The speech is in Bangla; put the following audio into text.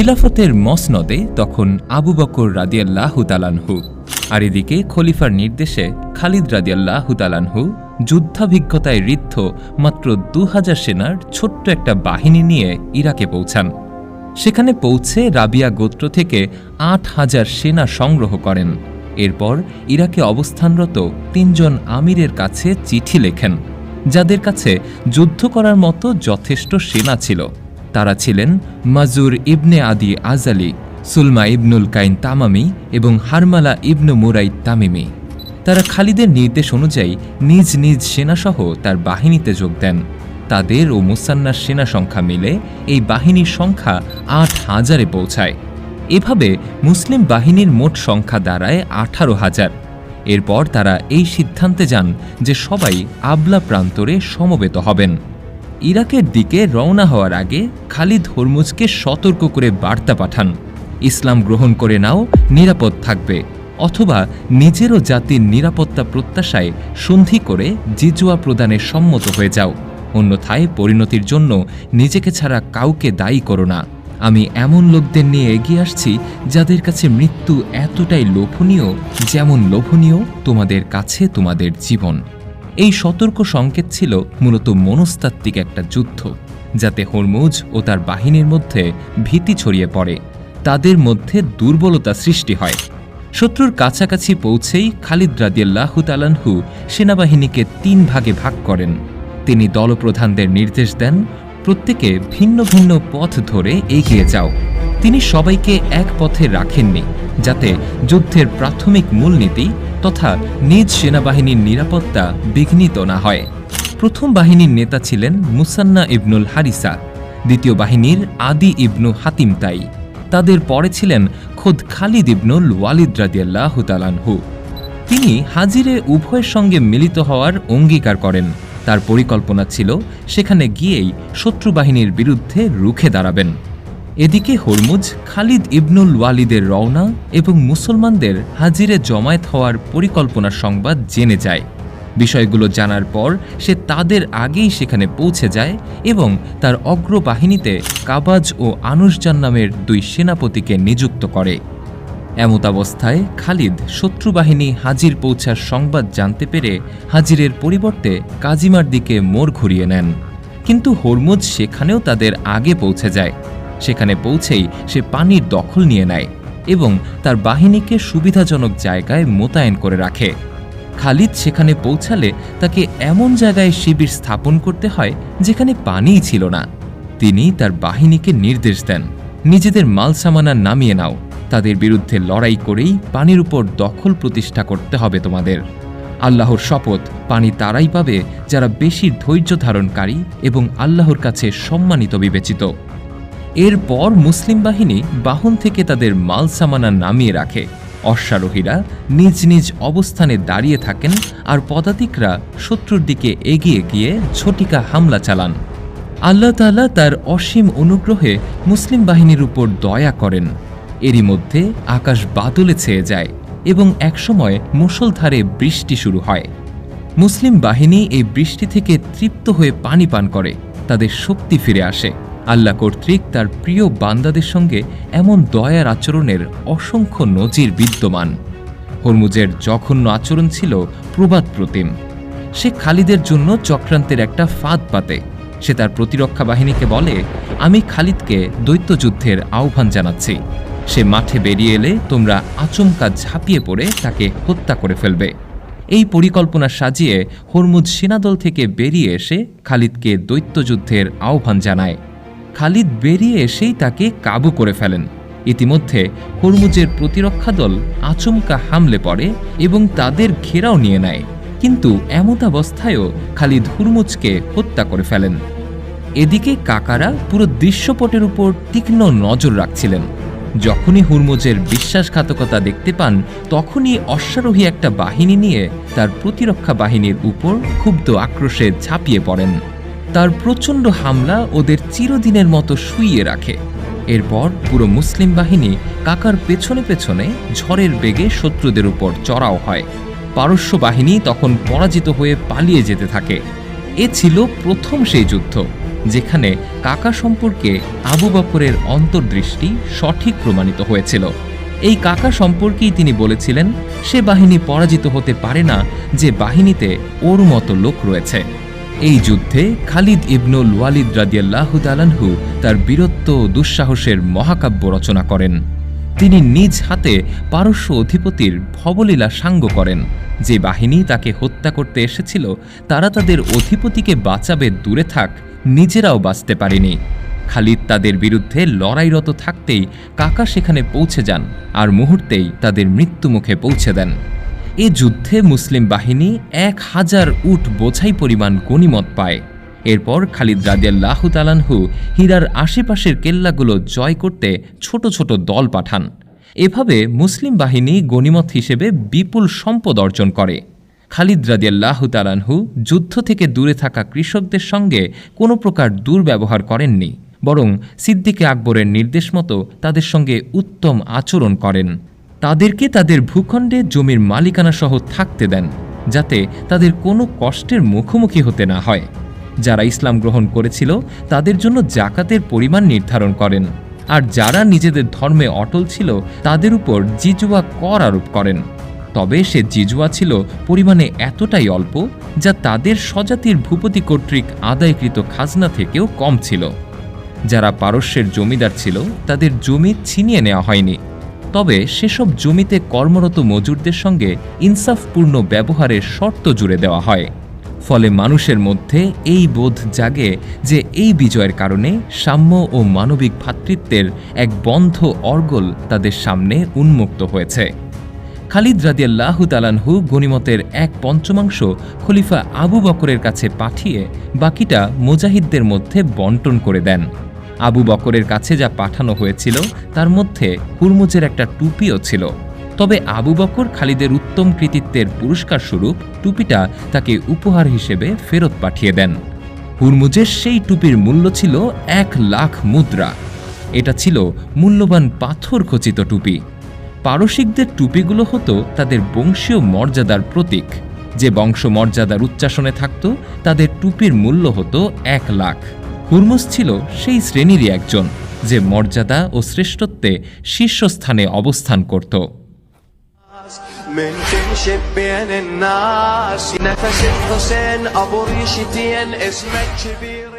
খিলাফতের মসনদে তখন আবু বকর রাদিয়াল্লাহু তালানহু আর এদিকে খলিফার নির্দেশে খালিদ রাদিয়াল্লাহু তালানহু যুদ্ধাভিজ্ঞতায় ঋদ্ধ মাত্র দু হাজার সেনার ছোট্ট একটা বাহিনী নিয়ে ইরাকে পৌঁছান। সেখানে পৌঁছে রাবিয়া গোত্র থেকে আট হাজার সেনা সংগ্রহ করেন। এরপর ইরাকে অবস্থানরত তিনজন আমিরের কাছে চিঠি লেখেন, যাদের কাছে যুদ্ধ করার মতো যথেষ্ট সেনা ছিল। তারা ছিলেন মাজুর ইবনে আদি আজালি, সুলমা ইবনুল কাইন তামামি এবং হারমালা ইবনু মুরাই তামিমি। তারা খালিদের নির্দেশ অনুযায়ী নিজ নিজ সেনাসহ তার বাহিনীতে যোগ দেন। তাদের ও মুসান্নার সেনা সংখ্যা মিলে এই বাহিনীর সংখ্যা আট হাজারে পৌঁছায়। এভাবে মুসলিম বাহিনীর মোট সংখ্যা দাঁড়ায় আঠারো হাজার। এরপর তারা এই সিদ্ধান্তে যান যে সবাই আবলা প্রান্তরে সমবেত হবেন। ইরাকের দিকে রওনা হওয়ার আগে খালিদ হরমুজকে সতর্ক করে বার্তা পাঠান। ইসলাম গ্রহণ করে নাও, নিরাপদ থাকবে। অথবা নিজেরও জাতির নিরাপত্তা প্রত্যাশায় সন্ধি করে জিজুয়া প্রদানে সম্মত হয়ে যাও। অন্যথায় পরিণতির জন্য নিজেকে ছাড়া কাউকে দায়ী করো না। আমি এমন লোকদের নিয়ে এগিয়ে আসছি যাদের কাছে মৃত্যু এতটাই লোভনীয় যেমন লোভনীয় তোমাদের কাছে তোমাদের জীবন। এই সতর্ক সংকেত ছিল মূলত মনস্তাত্ত্বিক একটা যুদ্ধ, যাতে হরমুজ ও তার বাহিনীর মধ্যে ভীতি ছড়িয়ে পড়ে, তাদের মধ্যে দুর্বলতা সৃষ্টি হয়। শত্রুর কাছাকাছি পৌঁছেই খালিদ রাদিয়াল্লাহু তালানহু সেনাবাহিনীকে তিন ভাগে ভাগ করেন। তিনি দলপ্রধানদের নির্দেশ দেন, প্রত্যেকে ভিন্ন ভিন্ন পথ ধরে এগিয়ে যাও। তিনি সবাইকে এক পথে রাখেননি, যাতে যুদ্ধের প্রাথমিক মূলনীতি তথা নিজ সেনাবাহিনীর নিরাপত্তা বিঘ্নিত না হয়। প্রথম বাহিনীর নেতা ছিলেন মুসান্না ইবনুল হারিসা, দ্বিতীয় বাহিনীর আদি ইবনু হাতিম তাই। তাদের পরে ছিলেন খোদ খালিদ ইবনুল ওয়ালিদ রাদিয়াল্লাহু তিনি হাজিরে উভয়ের সঙ্গে মিলিত হওয়ার অঙ্গীকার করেন। তার পরিকল্পনা ছিল, সেখানে গিয়েই শত্রু বাহিনীর বিরুদ্ধে রুখে দাঁড়াবেন। এদিকে হরমুজ, খালিদ ইবনুল ওয়ালিদের রওনা এবং মুসলমানদের হাজিরে জমায়েত হওয়ার পরিকল্পনার সংবাদ জেনে যায়। বিষয়গুলো জানার পর সে তাদের আগেই সেখানে পৌঁছে যায় এবং তার অগ্রবাহিনীতে কাবাজ ও আনুসজান নামের দুই সেনাপতিকে নিযুক্ত করে। এমতাবস্থায় খালিদ শত্রু বাহিনী হাজির পৌঁছার সংবাদ জানতে পেরে হাজিরের পরিবর্তে কাজিমার দিকে মোড় ঘুরিয়ে নেন। কিন্তু হরমুজ সেখানেও তাদের আগে পৌঁছে যায়। সেখানে পৌঁছেই সে পানির দখল নিয়ে নেয় এবং তার বাহিনীকে সুবিধাজনক জায়গায় মোতায়েন করে রাখে। খালিদ সেখানে পৌঁছালে তাকে এমন জায়গায় শিবির স্থাপন করতে হয় যেখানে পানিই ছিল না। তিনি তার বাহিনীকে নির্দেশ দেন, নিজেদের মাল সামানা নামিয়ে নাও, তাদের বিরুদ্ধে লড়াই করেই পানির উপর দখল প্রতিষ্ঠা করতে হবে তোমাদের। আল্লাহর শপথ, পানি তারাই পাবে যারা বেশি ধৈর্য ধারণকারী এবং আল্লাহর কাছে সম্মানিত বিবেচিত। এরপর মুসলিম বাহিনী বাহন থেকে তাদের মাল সামানা নামিয়ে রাখে। অশ্বারোহীরা নিজ নিজ অবস্থানে দাঁড়িয়ে থাকেন আর পদাতিকরা শত্রুর দিকে এগিয়ে গিয়ে ঝটিকা হামলা চালান। আল্লাহ তাআলা তার অসীম অনুগ্রহে মুসলিম বাহিনীর উপর দয়া করেন। এরই মধ্যে আকাশ বাদলে ছেয়ে যায় এবং একসময় মুষলধারে বৃষ্টি শুরু হয়। মুসলিম বাহিনী এই বৃষ্টি থেকে তৃপ্ত হয়ে পানি পান করে, তাদের শক্তি ফিরে আসে। আল্লাহ কর্তৃক তার প্রিয় বান্দাদের সঙ্গে এমন দয়ার আচরণের অসংখ্য নজির বিদ্যমান। হরমুজের জঘন্য আচরণ ছিল প্রবাদ প্রতিম। সে খালিদের জন্য চক্রান্তের একটা ফাঁদ পাতে। সে তার প্রতিরক্ষা বাহিনীকে বলে, আমি খালিদকে দৈত্যযুদ্ধের আহ্বান জানাচ্ছি। সে মাঠে বেরিয়ে এলে তোমরা আচমকা ঝাঁপিয়ে পড়ে তাকে হত্যা করে ফেলবে। এই পরিকল্পনা সাজিয়ে হরমুজ সেনাদল থেকে বেরিয়ে এসে খালিদকে দৈত্যযুদ্ধের আহ্বান জানায়। খালিদ বেরিয়ে এসেই তাকে কাবু করে ফেলেন। ইতিমধ্যে হরমুজের প্রতিরক্ষা দল আচমকা হামলে পড়ে এবং তাদের ঘেরাও নিয়ে নেয়। কিন্তু এমতাবস্থায়ও খালিদ হুরমুজকে হত্যা করে ফেলেন। এদিকে কাকারা পুরো দৃশ্যপটের উপর তীক্ষ্ণ নজর রাখছিলেন। যখনই হুরমুজের বিশ্বাসঘাতকতা দেখতে পান, তখনই অশ্বারোহী একটা বাহিনী নিয়ে তার প্রতিরক্ষা বাহিনীর উপর ক্ষুব্ধ আক্রোশে ঝাঁপিয়ে পড়েন। তার প্রচণ্ড হামলা ওদের চিরদিনের মতো শুইয়ে রাখে। এরপর পুরো মুসলিম বাহিনী কাকার পেছনে পেছনে ঝড়ের বেগে শত্রুদের উপর চড়াও হয়। পারস্য বাহিনী তখন পরাজিত হয়ে পালিয়ে যেতে থাকে। এ ছিল প্রথম সেই যুদ্ধ, যেখানে কাকা সম্পর্কে আবু বকরের অন্তর্দৃষ্টি সঠিক প্রমাণিত হয়েছিল। এই কাকা সম্পর্কেই তিনি বলেছিলেন, সে বাহিনী পরাজিত হতে পারে না, যে বাহিনীতে ওর মতো লোক রয়েছে। এই যুদ্ধে খালিদ ইবনুল ওয়ালিদ রাদিয়াল্লাহু তালানহু তার বীরত্ব ও দুঃসাহসের মহাকাব্য রচনা করেন। তিনি নিজ হাতে পারস্য অধিপতির ভবলীলা সাঙ্গ করেন। যে বাহিনী তাকে হত্যা করতে এসেছিল, তারা তাদের অধিপতিকে বাঁচাবে দূরে থাক, নিজেরাও বাঁচতে পারেনি। খালিদ তাদের বিরুদ্ধে লড়াইরত থাকতেই কাকা সেখানে পৌঁছে যান, আর মুহূর্তেই তাদের মৃত্যুমুখে পৌঁছে দেন। এ যুদ্ধে মুসলিম বাহিনী এক হাজার উট বোঝাই পরিমাণ গনিমত পায়। এরপর খালিদ রাদিয়াল্লাহ তালানহু হীরার আশেপাশের কেল্লাগুলো জয় করতে ছোট ছোট দল পাঠান। এভাবে মুসলিম বাহিনী গনিমত হিসেবে বিপুল সম্পদ অর্জন করে। খালিদ রাদিয়াল্লাহ তালানহু যুদ্ধ থেকে দূরে থাকা কৃষকদের সঙ্গে কোনো প্রকার দুর্ব্যবহার করেননি, বরং সিদ্দিকে আকবরের নির্দেশ মতো তাদের সঙ্গে উত্তম আচরণ করেন। তাদেরকে তাদের ভূখণ্ডে জমির মালিকানা সহ থাকতে দেন, যাতে তাদের কোনো কষ্টের মুখোমুখি হতে না হয়। যারা ইসলাম গ্রহণ করেছিল, তাদের জন্য জাকাতের পরিমাণ নির্ধারণ করেন, আর যারা নিজেদের ধর্মে অটল ছিল, তাদের উপর জিজুয়া কর আরোপ করেন। তবে সে জিজুয়া ছিল পরিমাণে এতটাই অল্প, যা তাদের স্বজাতির ভূপতি কর্তৃক আদায়কৃত খাজনা থেকেও কম ছিল। যারা পারস্যের জমিদার ছিল, তাদের জমি ছিনিয়ে নেওয়া হয়নি। তবে সেসব জমিতে কর্মরত মজুরদের সঙ্গে ইনসাফপূর্ণ ব্যবহারের শর্ত জুড়ে দেওয়া হয়। ফলে মানুষের মধ্যে এই বোধ জাগে যে এই বিজয়ের কারণে সাম্য ও মানবিক ভ্রাতৃত্বের এক বন্ধ অর্গল তাদের সামনে উন্মুক্ত হয়েছে। খালিদ রাদিয়াল্লাহু তালানহু গনিমতের এক পঞ্চমাংশ খলিফা আবু বকরের কাছে পাঠিয়ে বাকিটা মুজাহিদদের মধ্যে বন্টন করে দেন। আবু বকরের কাছে যা পাঠানো হয়েছিল, তার মধ্যে হুরমুজের একটা টুপিও ছিল। তবে আবু বকর খালিদের উত্তম কৃতিত্বের পুরস্কার স্বরূপ টুপিটা তাকে উপহার হিসেবে ফেরত পাঠিয়ে দেন। হুরমুজের সেই টুপির মূল্য ছিল এক লাখ মুদ্রা। এটা ছিল মূল্যবান পাথর খচিত টুপি। পারসিকদের টুপিগুলো হতো তাদের বংশীয় মর্যাদার প্রতীক। যে বংশ মর্যাদার উচ্চাসনে থাকত, তাদের টুপির মূল্য হতো এক লাখ। হুরমুজ ছিল সেই শ্রেণীরই একজন যে মর্যাদা ও শ্রেষ্ঠত্বে শীর্ষস্থানে অবস্থান করত من تمشي بين الناس نفس الحسين ابو ريشتين اسمك كبير